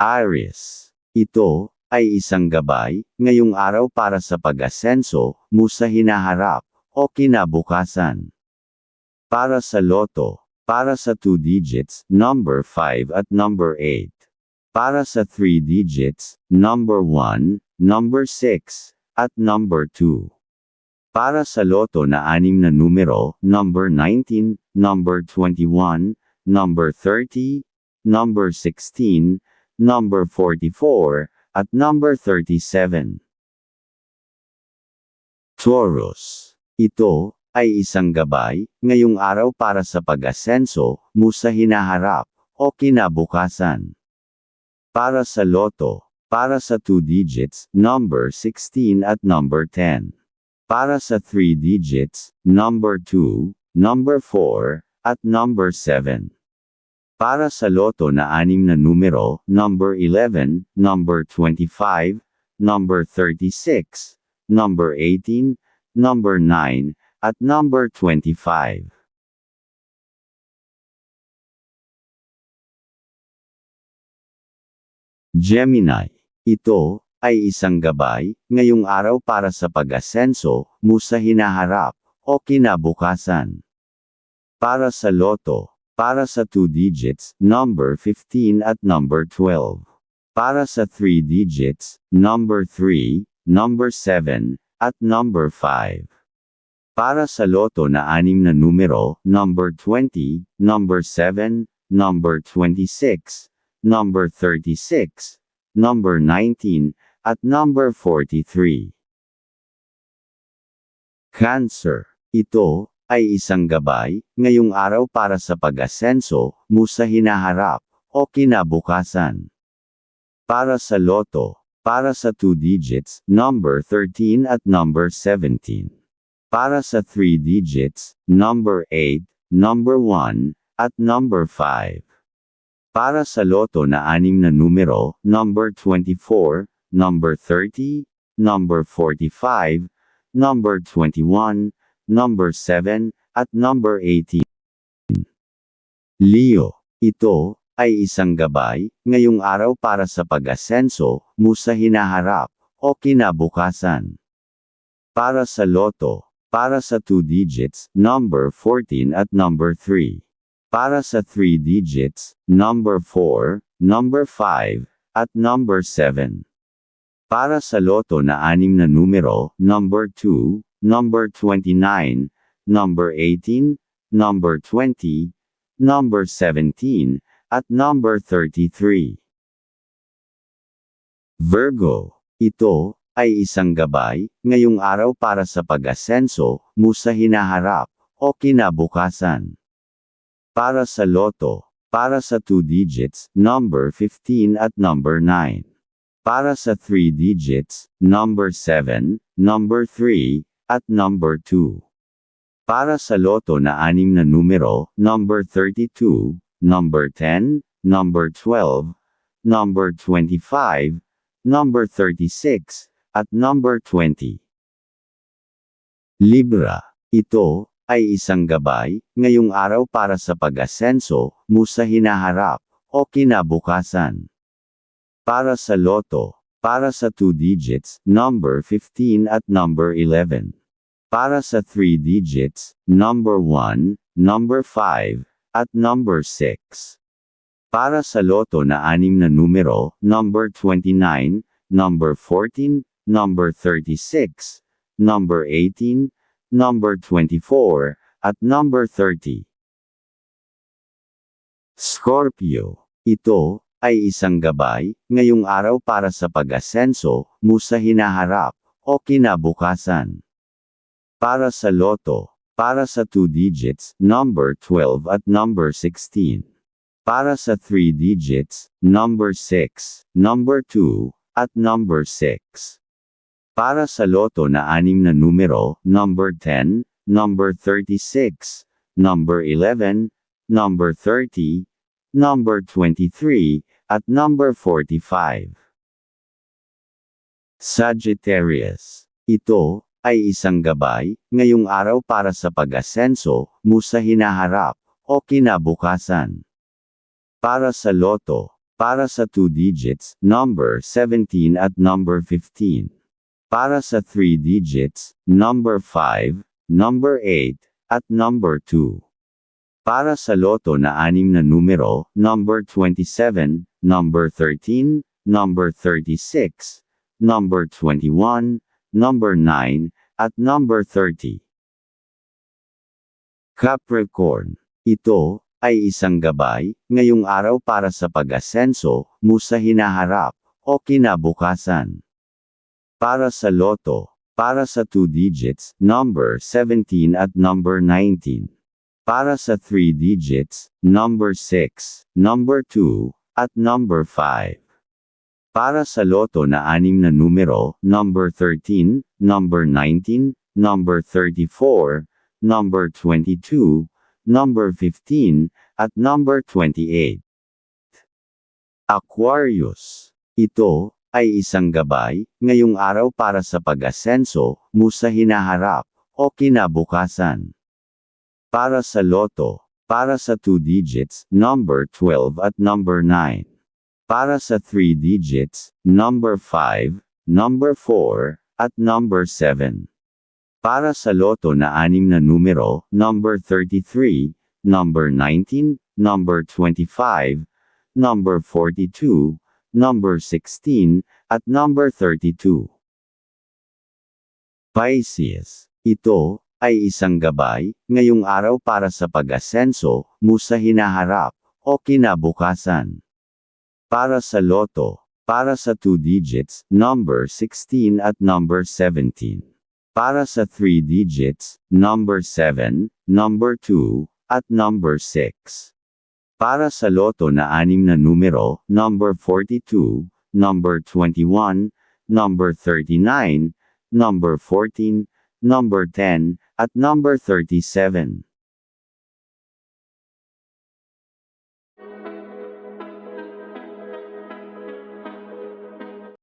Aries. Ito, ay isang gabay, ngayong araw para sa pag-asenso, mo sa hinaharap, o kinabukasan. Para sa loto, para sa 2 digits, number 5 at number 8. Para sa 3 digits, number 1, number 6, at number 2. Para sa loto na anim na numero, number 19, number 21, number 30, number 16, number 44, at number 37. Taurus. Ito, ay isang gabay, ngayong araw para sa pag-asenso, mo sa hinaharap, o kinabukasan. Para sa loto, para sa 2 digits, number 16 at number 10. Para sa 3 digits, number 2, number 4, at number 7. Para sa loto na anim na numero, number 11, number 25, number 36, number 18, number 9, at number 25. Gemini. Ito, ay isang gabay, ngayong araw para sa pag-asenso, mo sa hinaharap, o kinabukasan. Para sa loto, para sa 2 digits, number 15 at number 12. Para sa 3 digits, number 3, number 7, at number 5. Para sa loto na anim na numero, number 20, number 7, number 26, number 36, number 19, at number 43. Cancer. Ito, ay isang gabay, ngayong araw para sa pag-asenso, mo sa hinaharap, o kinabukasan. Para sa loto, para sa 2 digits, number 13 at number 17. Para sa 3 digits, number 8, number 1, at number 5. Para sa loto na anim na numero, number 24, number 30, number 45, number 21, number 7, at number 18. Leo, ito, ay isang gabay, ngayong araw para sa pag-asenso, mo sa hinaharap, o kinabukasan. Para sa loto, para sa 2 digits, number 14 at number 3. Para sa 3 digits, number 4, number 5, at number 7. Para sa loto na anim na numero, number 2, number 29, number 18, number 20, number 17, at number 33. Virgo. Ito, ay isang gabay, ngayong araw para sa pag-asenso, mo sa hinaharap, o kinabukasan. Para sa loto, para sa 2 digits, number 15 at number 9. Para sa 3 digits, number 7, number 3, at number 2. Para sa loto na anim na numero, number 32, number 10, number 12, number 25, number 36, at number 20. Libra. Ito, ay isang gabay, ngayong araw para sa pag-asenso, mo sa hinaharap, o kinabukasan. Para sa loto, para sa 2 digits, number 15 at number 11. Para sa 3 digits, number 1, number 5, at number 6. Para sa loto na anim na numero, number 29, number 14, number 36, number 18, number 24, at number 30. Scorpio. Ito, ay isang gabay, ngayong araw para sa pag-asenso, mo sa hinaharap, o kinabukasan. Para sa loto, para sa 2 digits, number 12 at number 16. Para sa 3 digits, number 6, number 2, at number 6. Para sa loto na anim na numero, number 10, number 36, number 11, number 30, number 23, at number 45. Sagittarius. Ito, ay isang gabay, ngayong araw para sa pag-asenso, mo sa hinaharap, o kinabukasan. Para sa loto, Para sa 2 digits, number 17 at number 15. Para sa 3 digits, number 5, number 8, at number 2. Para sa loto na anim na numero, number 27, number 13, number 36, number 21, number 9, at number 30. Capricorn. Ito, ay isang gabay, ngayong araw para sa pag-asenso, mo sa hinaharap, o kinabukasan. Para sa loto, para sa 2 digits, number 17 at number 19. Para sa 3 digits, number 6, number 2, at number 5. Para sa loto na anim na numero, number 13, number 19, number 34, number 22, number 15, at number 28. Aquarius. Ito, ay isang gabay, ngayong araw para sa pag-asenso, mo sa hinaharap, o kinabukasan. Para sa loto, para sa 2 digits, number 12 at number 9. Para sa 3 digits, number 5, number 4, at number 7. Para sa loto na anim na numero, number 33, number 19, number 25, number 42, number 16, at number 32. Pisces. Ito, ay isang gabay, ngayong araw para sa pag-asenso, mo sa hinaharap, o kinabukasan. Para sa loto, para sa 2 digits, number 16 at number 17. Para sa 3 digits, number 7, number 2, at number 6. Para sa loto na anim na numero, number 42, number 21, number 39, number 14, number 10, at number 37.